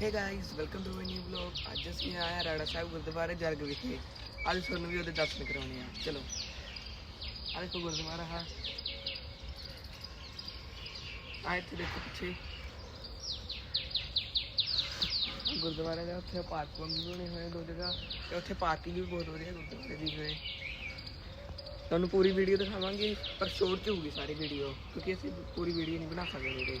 Hey guys welcome to my new vlog ਅੱਜ ਅਸੀਂ ਆਏ ਹਾਂ ਰਾੜਾ ਸਾਹਿਬ ਗੁਰਦੁਆਰੇ ਜਰਗ ਵਿਖੇ ਅੱਜ ਤੁਹਾਨੂੰ ਵੀ ਉਹਦੇ ਦਰਸ਼ਨ ਕਰਾਉਣੇ ਆ ਚਲੋ ਆ ਦੇਖੋ ਗੁਰਦੁਆਰਾ ਹੈ ਆ ਇੱਥੇ ਦੇਖੋ ਪਿੱਛੇ ਗੁਰਦੁਆਰੇ ਦੇ ਉੱਥੇ ਪਾਰਕ ਬਣੇ ਹੋਏ ਆ ਦੋ ਜਗ੍ਹਾ ਤੇ ਉੱਥੇ ਪਾਰਕਿੰਗ ਵੀ ਬਹੁਤ ਵਧੀਆ ਗੁਰਦੁਆਰੇ ਦੀ ਹੋਏ ਤੁਹਾਨੂੰ ਪੂਰੀ ਵੀਡੀਓ ਦਿਖਾਵਾਂਗੇ ਪਰ ਸ਼ੋਰਟ ਚ ਹੋਊਗੀ ਸਾਰੀ ਵੀਡੀਓ ਕਿਉਂਕਿ ਅਸੀਂ ਪੂਰੀ ਵੀਡੀਓ ਨਹੀਂ ਬਣਾ ਸਕਦੇ ਵੀਡੀਓ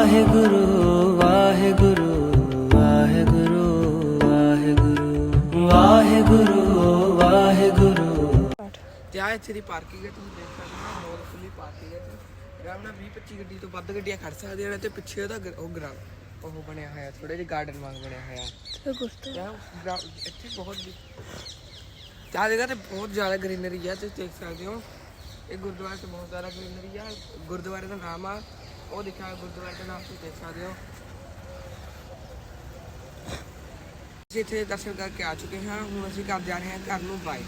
ਵਾਹਿਗੁਰੂ ਵਾਹਿਗੁਰੂ ਵਾਹਿਗੁਰੂ ਵਾਹਿਗੁਰੂ ਵਾਹਿਗੁਰੂ ਵਾਹਿਗੁਰੂ। ਵਾਹਿਗੁਰੂ ਤੇ ਆ ਇੱਥੇ ਦੀ ਪਾਰਕਿੰਗ ਹੈ ਤੁਸੀਂ ਦੇਖ ਸਕਦੇ ਹੋ ਬਹੁਤ ਖੁੱਲੀ ਪਾਰਕਿੰਗ ਹੈ ਤੇ ਆਰਾਮ ਨਾਲ 20 25 ਗੱਡੀ ਤੋਂ ਵੱਧ ਗੱਡੀਆਂ ਖੜ ਸਕਦੀਆਂ ਨੇ ਤੇ ਪਿੱਛੇ ਉਹਦਾ ਗਰ- ਉਹ ਗਰਾ ਉਹ ਬਣਿਆ ਹੋਇਆ ਥੋੜੇ ਜਿਹਾ ਗਾਰਡਨ ਵਾਂਗ ਬਣਿਆ ਹੋਇਆ। ਯਾਰ ਗਰਾ- ਇੱਥੇ ਬਹੁਤ ਚਾਹ ਜਗ੍ਹਾ ਤੇ ਬਹੁਤ ਜ਼ਿਆਦਾ ਗ੍ਰੀਨਰੀ ਹੈ ਤੁਸੀਂ ਦੇਖ ਸਕਦੇ ਹੋ। ਇਹ ਗੁਰਦੁਆਰੇ ਤੇ ਬਹੁਤ ਜ਼ਿਆਦਾ ਗ੍ਰੀਨਰੀ ਆ ਗੁਰਦੁਆਰੇ ਦਾ ਨਾਮ ਆ ਉਹ ਲਿਖਿਆ ਹੋਇਆ ਗੁਰਦੁਆਰੇ ਦਾ ਨਾਮ ਤੁਸੀਂ ਦੇਖ ਸਕਦੇ ਹੋ। ਅਸੀਂ ਇੱਥੇ ਦਰਸ਼ਨ ਕਰਕੇ ਆ ਚੁੱਕੇ ਹਾਂ। ਹੁਣ ਅਸੀਂ ਘਰ ਜਾ ਰਹੇ ਹਾਂ ਘਰ ਨੂੰ ਬਾਏ।